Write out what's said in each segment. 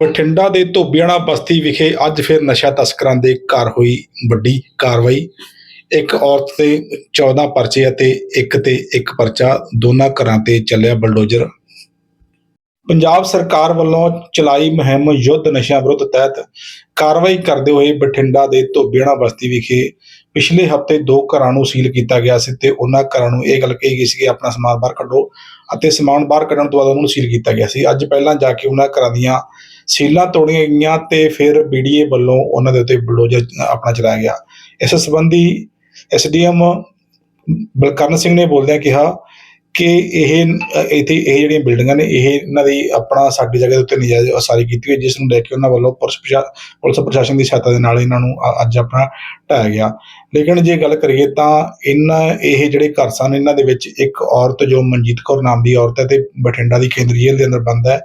ਬਠਿੰਡਾ ਦੇ ਧੋਬੀਆਣਾ ਬਸਤੀ ਵਿਖੇ ਅੱਜ ਫਿਰ ਨਸ਼ਾ ਤਸਕਰਾਂ ਦੇ ਘਰ ਹੋਈ ਵੱਡੀ ਕਾਰਵਾਈ। ਇੱਕ ਔਰਤ ਤੇ 14 ਪਰਚੇ ਅਤੇ ਇੱਕ ਤੇ ਇੱਕ ਪਰਚਾ ਦੋਨਾਂ ਘਰਾਂ ਤੇ ਚੱਲਿਆ ਬਲਡੋਜ਼ਰ। ਪੰਜਾਬ ਸਰਕਾਰ ਵੱਲੋਂ ਚਲਾਈ ਮੁਹਿੰਮ ਯੁੱਧ ਨਸ਼ਿਆਂ ਵਿਰੁੱਧ ਤਹਿਤ ਕਾਰਵਾਈ ਕਰਦੇ ਹੋਏ ਬਠਿੰਡਾ ਦੇ ਧੋਬੀਆਣਾ ਬਸਤੀ ਵਿਖੇ ਪਿਛਲੇ ਹਫ਼ਤੇ ਦੋ ਘਰਾਂ ਨੂੰ ਸੀਲ ਕੀਤਾ ਗਿਆ ਸੀ ਤੇ ਉਹਨਾਂ ਘਰਾਂ ਨੂੰ ਇਹ ਗੱਲ ਕਹੀ ਗਈ ਸੀ ਕਿ ਆਪਣਾ ਸਮਾਨ ਬਾਹਰ ਕੱਢੋ ਅਤੇ ਸਮਾਨ ਬਾਹਰ ਕੱਢਣ ਤੋਂ ਬਾਅਦ ਉਹਨਾਂ ਨੂੰ ਸੀਲ ਕੀਤਾ ਗਿਆ ਸੀ। ਅੱਜ ਪਹਿਲਾਂ ਜਾ ਕੇ ਉਹਨਾਂ ਘਰਾਂ ਦੀਆਂ ਸੀਲਾਂ ਤੋੜੀਆਂ ਗਈਆਂ ਤੇ ਫਿਰ ਬੀਡੀਏ ਵੱਲੋਂ ਉਹਨਾਂ ਦੇ ਉੱਤੇ ਬਲਡੋਜ਼ਰ ਆਪਣਾ ਚਲਾਇਆ ਗਿਆ। ਇਸ ਸੰਬੰਧੀ ਐਸਡੀਐਮ ਬਲਕਰਨ ਸਿੰਘ ਨੇ ਬੋਲਦਿਆਂ ਕਿਹਾ ਕਿ ਇਹ ਇੱਥੇ ਇਹ ਜਿਹੜੀਆਂ ਬਿਲਡਿੰਗਾਂ ਨੇ, ਇਹ ਇਹਨਾਂ ਦੀ ਆਪਣਾ ਸਾਡੀ ਜਗ੍ਹਾ ਦੇ ਉੱਤੇ ਨਜਾਇਜ਼ ਉਸਾਰੀ ਕੀਤੀ ਹੋਈ, ਜਿਸ ਨੂੰ ਲੈ ਕੇ ਉਹਨਾਂ ਵੱਲੋਂ ਪੁਲਿਸ ਪੁਲਿਸ ਪ੍ਰਸ਼ਾਸਨ ਦੀ ਸਹਾਇਤਾ ਦੇ ਨਾਲ ਇਹਨਾਂ ਨੂੰ ਅੱਜ ਆਪਣਾ ਢਾਇਆ ਗਿਆ। ਲੇਕਿਨ ਜੇ ਗੱਲ ਕਰੀਏ ਤਾਂ ਇਹਨਾਂ, ਇਹ ਜਿਹੜੇ ਘਰ ਸਨ, ਇਹਨਾਂ ਦੇ ਵਿੱਚ ਇੱਕ ਔਰਤ ਜੋ ਮਨਜੀਤ ਕੌਰ ਨਾਮ ਦੀ ਔਰਤ ਹੈ ਤੇ ਬਠਿੰਡਾ ਦੀ ਕੇਂਦਰੀ ਜੇਲ੍ਹ ਦੇ ਅੰਦਰ ਬੰਦ ਹੈ,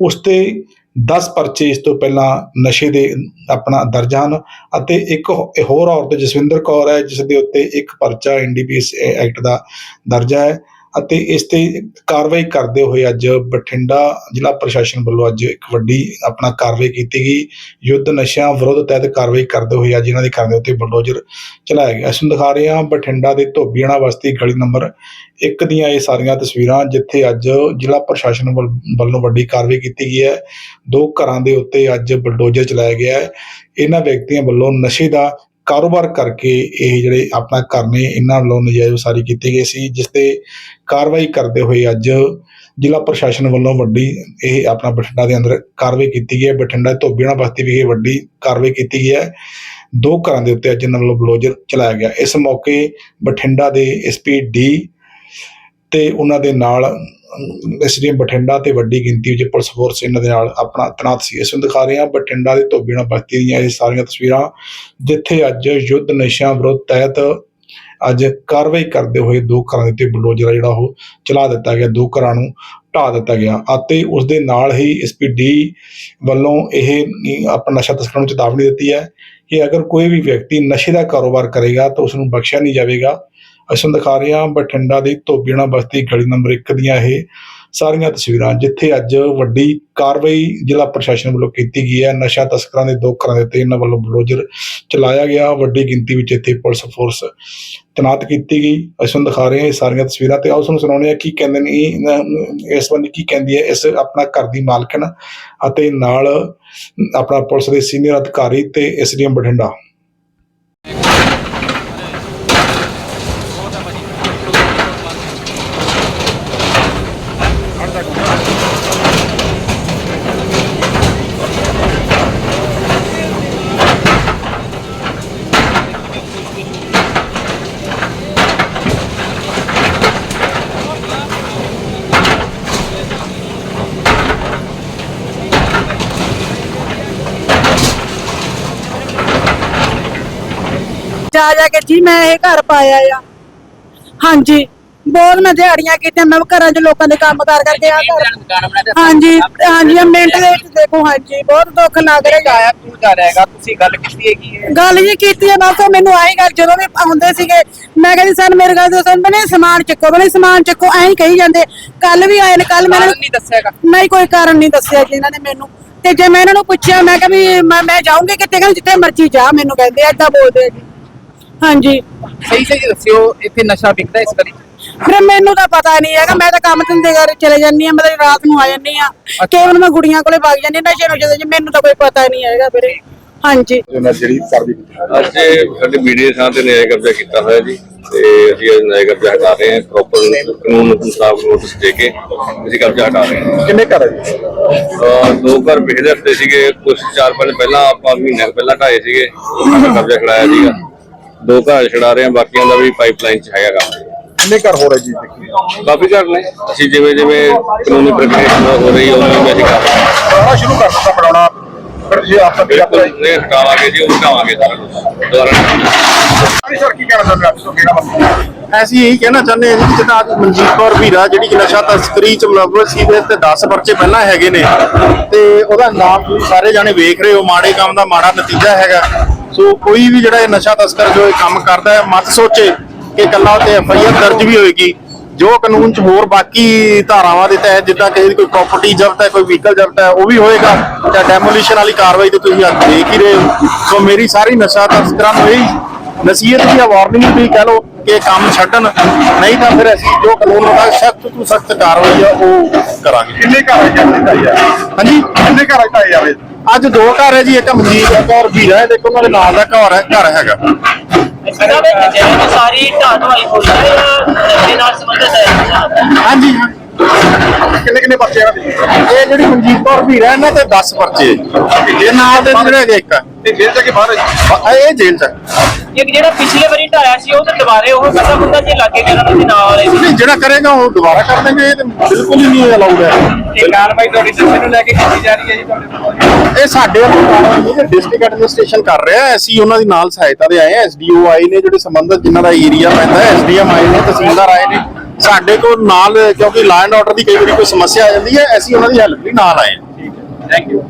ਉਸ ਤੇ 10 ਪਰਚੇ ਇਸ ਤੋਂ ਪਹਿਲਾਂ ਨਸ਼ੇ ਦੇ ਆਪਣਾ ਦਰਜ ਹਨ ਅਤੇ ਇੱਕ ਹੋਰ ਔਰਤ ਜਸਵਿੰਦਰ ਕੌਰ ਹੈ, ਜਿਸ ਦੇ ਉੱਤੇ ਇੱਕ ਪਰਚਾ ਐਨਡੀਪੀਐਸ ਐਕਟ ਦਾ ਦਰਜ ਹੈ। ਅਤੇ ਇਸ ਤੇ ਕਾਰਵਾਈ ਕਰਦੇ ਹੋਏ ਅੱਜ ਬਠਿੰਡਾ ਜ਼ਿਲ੍ਹਾ ਪ੍ਰਸ਼ਾਸਨ ਵੱਲੋਂ ਅੱਜ ਇੱਕ ਵੱਡੀ ਆਪਣਾ ਕਾਰਵਾਈ ਕੀਤੀ ਗਈ। ਯੁੱਧ ਨਸ਼ਿਆਂ ਵਿਰੁੱਧ ਤਹਿਤ ਕਾਰਵਾਈ ਕਰਦੇ ਹੋਏ ਅੱਜ ਇਹਨਾਂ ਦੇ ਘਰ ਦੇ ਉੱਤੇ ਬਲਡੋਜ਼ਰ ਚਲਾਇਆ ਗਿਆ ਅਸੀਂ ਦਿਖਾ ਰਹੇ ਹਾਂ ਬਠਿੰਡਾ ਦੇ ਧੋਬੀਆਣਾ ਬਸਤੀ ਗਲੀ ਨੰਬਰ ਇੱਕ ਦੀਆਂ ਇਹ ਸਾਰੀਆਂ ਤਸਵੀਰਾਂ, ਜਿੱਥੇ ਅੱਜ ਜ਼ਿਲ੍ਹਾ ਪ੍ਰਸ਼ਾਸਨ ਵੱਲ- ਵੱਲੋਂ ਵੱਡੀ ਕਾਰਵਾਈ ਕੀਤੀ ਗਈ ਹੈ। ਦੋ ਘਰਾਂ ਦੇ ਉੱਤੇ ਅੱਜ ਬਲਡੋਜ਼ਰ ਚਲਾਇਆ ਗਿਆ ਹੈ। ਇਹਨਾਂ ਵਿਅਕਤੀਆਂ ਵੱਲੋਂ ਨਸ਼ੇ ਦਾ ਕਾਰੋਬਾਰ ਕਰਕੇ ਇਹ ਜਿਹੜੇ ਆਪਣਾ ਘਰ ਨੇ, ਇਹਨਾਂ ਵੱਲੋਂ ਨਜਾਇਜ਼ ਉਸਾਰੀ ਕੀਤੀ ਗਈ ਸੀ, ਜਿਸ ਤੇ ਕਾਰਵਾਈ ਕਰਦੇ ਹੋਏ ਅੱਜ ਜ਼ਿਲ੍ਹਾ ਪ੍ਰਸ਼ਾਸਨ ਵੱਲੋਂ ਵੱਡੀ ਇਹ ਆਪਣਾ ਬਠਿੰਡਾ ਦੇ ਅੰਦਰ ਕਾਰਵਾਈ ਕੀਤੀ ਗਈ ਹੈ। ਬਠਿੰਡਾ ਧੋਬੀਆਣਾ ਬਸਤੀ ਵਿਖੇ ਵੱਡੀ ਕਾਰਵਾਈ ਕੀਤੀ ਗਈ ਹੈ। ਦੋ ਘਰਾਂ ਦੇ ਉੱਤੇ ਅੱਜ ਇਹਨਾਂ ਵੱਲੋਂ ਬਲੋਜਰ ਚਲਾਇਆ ਗਿਆ। ਇਸ ਮੌਕੇ ਬਠਿੰਡਾ ਦੇ ਐਸਪੀ ਡੀ ਤੇ ਉਹਨਾਂ ਦੇ ਨਾਲ ਐਸਡੀਐਮ ਬਠਿੰਡਾ ਤੇ ਵੱਡੀ ਗਿਣਤੀ ਵਿੱਚ ਪੁਲਿਸ ਫੋਰਸ ਇਹਨਾਂ ਦੇ ਨਾਲ ਆਪਣਾ ਤੈਨਾਤ ਸੀ ਇਸ ਨੂੰ ਦਿਖਾ ਰਹੇ ਹਾਂ। ਬਠਿੰਡਾ ਦੇ ਧੋਬੀਆਣਾ ਬਸਤੀ ਦੀਆਂ ਇਹ ਸਾਰੀਆਂ ਤਸਵੀਰਾਂ, ਜਿੱਥੇ ਅੱਜ ਯੁੱਧ ਨਸ਼ਿਆਂ ਵਿਰੁੱਧ ਤਹਿਤ ਅੱਜ ਕਾਰਵਾਈ ਕਰਦੇ ਹੋਏ ਦੋ ਘਰਾਂ ਦੇ ਉੱਤੇ ਬਲਡੋਜ਼ਰ ਜਿਹੜਾ ਉਹ ਚਲਾ ਦਿੱਤਾ ਗਿਆ, ਦੋ ਘਰਾਂ ਨੂੰ ਢਾਹ ਦਿੱਤਾ ਗਿਆ ਅਤੇ ਉਸ ਦੇ ਨਾਲ ਹੀ ਐਸਪੀਡੀ ਵੱਲੋਂ ਇਹ, ਆਪਣਾ ਨਸ਼ਾ ਤਸਕਰਾਂ ਨੂੰ ਚੇਤਾਵਨੀ ਦਿੱਤੀ ਹੈ ਕਿ ਅਗਰ ਕੋਈ ਵੀ ਵਿਅਕਤੀ ਨਸ਼ੇ ਦਾ ਕਾਰੋਬਾਰ ਕਰੇਗਾ ਤਾਂ ਉਸ ਨੂੰ ਬਖਸ਼ਿਆ ਨਹੀਂ ਜਾਵੇਗਾ। ਅਸੀਂ ਦਿਖਾ ਰਹੇ ਹਾਂ ਬਠਿੰਡਾ ਦੀ ਧੋਬੀਆਣਾ ਬਸਤੀ ਗਲੀ ਨੰਬਰ 1 ਦੀਆਂ ਇਹ ਸਾਰੀਆਂ ਤਸਵੀਰਾਂ, ਜਿੱਥੇ ਅੱਜ ਵੱਡੀ ਕਾਰਵਾਈ ਜ਼ਿਲ੍ਹਾ ਪ੍ਰਸ਼ਾਸਨ ਵੱਲੋਂ ਕੀਤੀ ਗਈ ਹੈ। ਨਸ਼ਾ ਤਸਕਰਾਂ ਦੇ ਦੋ ਘਰਾਂ ਦੇ ਉੱਤੇ ਇਹਨਾਂ ਵੱਲੋਂ ਬਲੋਜਰ ਚਲਾਇਆ ਗਿਆ। ਵੱਡੀ ਗਿਣਤੀ ਵਿੱਚ ਇੱਥੇ ਪੁਲਿਸ ਫੋਰਸ ਤੈਨਾਤ ਕੀਤੀ ਗਈ। ਅਸੀਂ ਦਿਖਾ ਰਹੇ ਹਾਂ ਇਹ ਸਾਰੀਆਂ ਤਸਵੀਰਾਂ ਤੇ ਆਓ ਤੁਹਾਨੂੰ ਸੁਣਾਉਂਦੇ ਹਾਂ ਕੀ ਕਹਿੰਦੇ ਨੇ ਇਹ ਇਸ ਬੰਦੀ ਕੀ ਕਹਿੰਦੀ ਹੈ ਇਸ ਆਪਣਾ ਘਰ ਦੀ ਮਾਲਕਣ ਅਤੇ ਨਾਲ ਆਪਣਾ ਪੁਲਿਸ ਦੇ ਸੀਨੀਅਰ ਅਧਿਕਾਰੀ ਤੇ ਐਸਡੀਐਮ ਬਠਿੰਡਾ। ਜਾ ਜਾ ਕੇ ਜੀ ਮੈਂ ਇਹ ਘਰ ਪਾਇਆ ਆ। ਹਾਂਜੀ ਬਹੁਤ ਮੈਂ ਦਿਹਾੜੀਆਂ ਕੀਤੀਆਂ ਮੈਂ ਘਰਾਂ 'ਚ ਲੋਕਾਂ ਦੇ ਕੰਮ ਕਰ ਕਰਕੇ ਆ ਘਰ। ਹਾਂਜੀ ਹਾਂਜੀ ਆਹ ਮਿੰਟ ਦੇ ਵਿੱਚ ਦੇਖੋ ਹਾਂਜੀ ਬਹੁਤ ਦੁੱਖ ਲੱਗ ਰਿਹਾ। ਆਇਆ ਕਿਉਂ ਜਾ ਰਿਹਾ ਹੈਗਾ? ਤੁਸੀਂ ਗੱਲ ਕੀਤੀ ਹੈਗੀ ਹੈ? ਗੱਲ ਜੀ ਕੀਤੀ ਹੈ ਬਸ ਉਹ ਮੈਨੂੰ ਆਈ ਗੱਲ ਜਦੋਂ ਵੀ ਆਉਂਦੇ ਸੀਗੇ ਮੈਂ ਕਹਿੰਦੀ ਸਨ ਮੇਰੇ ਗੱਲ ਤੋਂ ਬਣੇ ਸਮਾਨ ਚੱਕੋ ਬਣੇ ਸਮਾਨ ਚੱਕੋ ਐਂ ਹੀ ਕਹੀ ਜਾਂਦੇ। ਕੱਲ ਵੀ ਆਏ ਨੇ ਕੱਲ ਮੈਂ ਇਹਨਾਂ ਕਾਰਨ ਨਹੀਂ ਦੱਸਿਆਗਾ ਨਹੀਂ ਕੋਈ ਕਾਰਨ ਨਹੀਂ ਦੱਸਿਆ ਜੀ ਇਹਨਾਂ ਨੇ ਮੈਨੂੰ। ਤੇ ਜੇ ਮੈਂ ਇਹਨਾਂ ਨੂੰ ਪੁੱਛਿਆ ਮੈਂ ਕਿਹਾ ਵੀ ਮੈਂ ਮੈਂ ਜਾਊਂਗੀ ਕਿਤੇ ਕਹਿੰਦੇ ਜਿੱਥੇ ਮਰਜ਼ੀ ਜਾ ਮੈਨੂੰ ਕਹਿੰਦੇ ਏਦਾਂ ਬੋਲਦੇ ਆ ਜੀ। ਹਾਂਜੀ। ਸਹੀ ਸਹੀ ਦੱਸਿਓ ਇੱਥੇ ਨਸ਼ਾ ਵਿਕਦਾ ਇਸ ਵਾਰੀ ਫਿਰ ਮੈਨੂੰ ਤਾਂ ਪਤਾ ਨਹੀਂ ਹੈਗਾ ਮੈਂ ਤਾਂ ਕੰਮ ਧੰਦੇ ਕਰ ਚਲੇ ਜਾਂਦੀ ਆ ਮੈਂ ਤਾਂ ਰਾਤ ਨੂੰ ਆ ਜਾਂਦੀ ਆ ਕੇਵਲ ਮੈਂ ਗੁੜੀਆਂ ਕੋਲੇ ਵਗ ਜਾਂਦੀ ਹਾਂ, ਨਸ਼ੇ ਨੂੰ ਜਦੋਂ ਮੈਨੂੰ ਤਾਂ ਕੋਈ ਪਤਾ ਨਹੀਂ ਹੈਗਾ ਵੀਰੇ। ਹਾਂਜੀ। ਜਿਹੜੀ ਕਾਰਵਾਈ ਅੱਜ ਇਹ ਸਾਡੇ ਮੀਡੀਆ ਥਾਂ ਤੇ ਨਿਆਂ ਕਬਜ਼ਾ ਕੀਤਾ ਹੋਇਆ ਜੀ ਤੇ ਅਸੀਂ ਇਹ ਨਿਆਂ ਕਬਜ਼ਾ ਹਟਾ ਰਹੇ ਹਾਂ ਪ੍ਰੋਪਰ ਕਾਨੂੰਨ ਮੁਤਾਬਕ ਨੋਟਿਸ ਦੇ ਕੇ ਅਸੀਂ ਕਬਜ਼ਾ ਹਟਾ ਰਹੇ ਹਾਂ। ਕਿੰਨੇ ਘਰ ਹੈ ਜੀ? ਅਹ ਦੋ ਘਰ ਪਿਛਲੇ ਹਫ਼ਤੇ ਸੀਗੇ ਕੁਝ ਚਾਰ ਪੰਜ ਪਹਿਲਾਂ ਆਪਾਂ ਮਹੀਨੇ ਕੁ ਪਹਿਲਾਂ ਢਾਏ ਸੀਗੇ ਉਹਨਾਂ ਦਾ ਕਬਜ਼ਾ ਛੜਾਇਆ ਸੀਗਾ। ਦੋ ਘਰ ਛੜਾ ਰਹੇ ਹਾਂ ਬਾਕੀਆਂ ਦਾ ਵੀ ਪਾਈਪਲਾਈਨ 'ਚ ਹੈਗਾ ਕੰਮ। ਕਿੰਨੇ ਘਰ ਹੋ ਰਹੇ ਜੀ ਕਾਫੀ ਘਰ ਨੇ। ਅਸੀਂ ਜਿਵੇਂ ਜਿਵੇਂ ਕਾਨੂੰਨੀ ਪ੍ਰਕਿਰਿਆ ਹੋ ਰਹੀ ਹੈ ਉਵੇਂ ਅਸੀਂ ਕਰ ਰਹੇ ਹਾਂ। ਬਣਾਉਣਾ ਸ਼ੁਰੂ ਕਰ ਦਿੱਤਾ ਬਣਾਉਣਾ ਫਿਰ ਜੀ ਆਪका ਬਿਲਕੁਲ ਇਹ ਹਟਾਵਾਂਗੇ ਜੀ ਉਹ ਹਟਾਵਾਂਗੇ ਸਾਰਾ ਕੁਝ ਦੁਬਾਰਾ ਸਰ ਕੀ ਕਹਿਣਾ ਚਾਹੁੰਦੇ ਆਪ ਕਿਹੜਾ ਮਸਲਾ ਅਸੀਂ ਇਹੀ ਕਹਿਣਾ ਚਾਹੁੰਦੇ ਹਾਂ ਜੀ ਕਿ ਜਿੱਦਾਂ ਅੱਜ ਮਨਜੀਤ ਕੌਰ ਵੀਰਾ ਜਿਹੜੀ ਕਿ ਨਸ਼ਾ ਤਸਕਰੀ ਚ ਮੁਲਵਸ ਸੀ ਤੇ 10 ਪਰਚੇ ਪਹਿਲਾਂ ਹੈਗੇ ਨੇ। ਤੇ ਉਹਦਾ ਨਾਮ ਤੁਸੀਂ ਸਾਰੇ ਜਾਣੇ ਵੇਖ ਰਹੇ ਹੋ ਮਾੜੇ ਕੰਮ ਦਾ ਮਾੜਾ ਨਤੀਜਾ ਹੈਗਾ। ਸੋ ਕੋਈ ਵੀ ਜਿਹੜਾ ਇਹ ਨਸ਼ਾ ਤਸਕਰ ਜੋ ਇਹ ਕੰਮ ਕਰਦਾ ਹੈ, ਮਤ ਸੋਚੇ ਕਿ ਕੱਲਾ ਤੇ ਐਫ ਆਈ ਆਰ ਦਰਜ ਵੀ ਹੋਏਗੀ। ਜੋ ਕਾਨੂੰਨ ਚ ਹੋਰ ਬਾਕੀ ਧਾਰਾਵਾਂ ਦੇ ਤਹਿਤ ਜਿੱਦਾਂ ਕਿਸੇ ਕੋਈ ਪ੍ਰਾਪਰਟੀ ਜ਼ਬਤ ਹੈ, ਕੋਈ ਵਹੀਕਲ ਜ਼ਬਤ ਹੈ, ਉਹ ਵੀ ਹੋਏਗਾ ਜਾਂ ਡੈਮੋਲੀਸ਼ਨ ਵਾਲੀ ਕਾਰਵਾਈ ਤੇ ਤੁਸੀਂ ਅੱਜ ਦੇਖ ਹੀ ਰਹੇ ਹੋ। ਸੋ ਮੇਰੀ ਸਾਰੀ ਨਸ਼ਾ ਤਸਕਰਾਂ ਨੂੰ ਇਹ ਨਸੀਹਤ ਦੀ ਵਾਰਨਿੰਗ ਵੀ ਕਹਿ ਲਓ ਕਿ ਕੰਮ ਛੱਡਣ। ਨਹੀਂ ਤਾਂ ਫਿਰ ਅਸੀਂ ਜੋ ਕਾਨੂੰਨ ਮੁਤਾਬਕ ਸਖਤ ਤੋਂ ਸਖਤ ਕਾਰਵਾਈ ਆ, ਉਹ ਕਰਾਂਗੇ। ਕਿੰਨੇ ਘਰ ਆ ਜਾਂਦੇ ਹਾਂਜੀ? ਕਿੰਨੇ ਘਰ ਆ ਢਾਏ ਜਾਵੇ ਅੱਜ ਦੋ ਘਰ ਹੈ ਜੀ ਇੱਕ ਮਨਜੀਤ ਹੈ ਔਰ ਵੀਰਾ ਹੈ ਦੇਖੋ ਉਹਨਾਂ ਦੇ ਨਾਲ ਦਾ ਘਰ ਹੈ ਘਰ ਹੈਗਾ। ਇਹਨਾਂ ਵਿੱਚ ਜਿਹੜੇ ਸਾਰੀ ਢਾਟ ਵਾਲੀ ਹੋਈ ਹੈ ਨਾਲ ਸੰਬੰਧਿਤ ਹੈ। ਹਾਂਜੀ। ਕਿੰਨੇ ਕਿੰਨੇ ਬੱਚੇ ਆ? ਇਹ ਜਿਹੜੀ ਮਨਜੀਤ ਕੌਰ ਵੀਰਾ ਇਹਨਾਂ ਤੇ 10 ਪਰਚੇ ਇਹ ਨਾਲ ਦੇ ਜਿਹੜੇ ਹੈਗੇ ਇੱਕ ਤੇ ਜੇਲ੍ਹ ਜਾ ਕੇ ਬਾਹਰ ਇਹ ਜੇਲ੍ਹ ਚ ਹੈ। ਇੱਕ ਜਿਹੜਾ ਪਿਛਲੇ ਵਾਰੀ ਢਾਇਆ ਸੀ ਉਹ ਤੇ ਦੁਬਾਰੇ ਉਹ ਕਹਿੰਦਾ ਹੁੰਦਾ ਜੇ ਲੱਗੇ ਉਹਨਾਂ ਦੇ ਨਾਲ ਵਾਲੇ ਨਹੀਂ ਜਿਹੜਾ ਕਰੇਗਾ ਉਹ ਦੁਬਾਰਾ ਕਰ ਦੇਂਗੇ ਇਹ ਤੇ ਬਿਲਕੁਲ ਹੀ ਨਹੀਂ ਅਲਾਉਡ ਹੈ। ਇਹ ਕਾਰਵਾਈ ਤੁਹਾਡੀ ਨਸ਼ੇ ਨੂੰ ਲੈ ਕੇ ਕੀਤੀ ਜਾ ਰਹੀ ਹੈ ਜੀ ਤੁਹਾਡੇ ਇਹ ਸਾਡੇ ਡਿਸਟ੍ਰਿਕਟ ਐਡਮਿਨਿਸਟ੍ਰੇਸ਼ਨ ਕਰ ਰਿਹਾ ਹੈ। ਅਸੀਂ ਉਹਨਾਂ ਦੀ ਨਾਲ ਸਹਾਇਤਾ ਦੇ ਆਏ ਹਾਂ। ਐਸਡੀਓ ਆਏ ਨੇ ਜਿਹੜੇ ਸੰਬੰਧਤ ਜਿਨ੍ਹਾਂ ਦਾ ਏਰੀਆ ਪੈਂਦਾ ਹੈ ਐਸਡੀਐਮ ਆਏ ਨੇ ਤਹਿਸੀਲਦਾਰ ਆਏ ਨੇ। ਸਾਡੇ ਕੋਲ ਨਾਲ, ਕਿਉਂਕਿ ਲਾਅ ਐਂਡ ਆਰਡਰ ਦੀ ਕਈ ਵਾਰੀ ਕੋਈ ਸਮੱਸਿਆ ਆ ਜਾਂਦੀ ਹੈ, ਅਸੀਂ ਉਹਨਾਂ ਦੀ ਹੈਲਪ ਲਈ ਨਾਲ ਆਏ ਹਾਂ। Thank you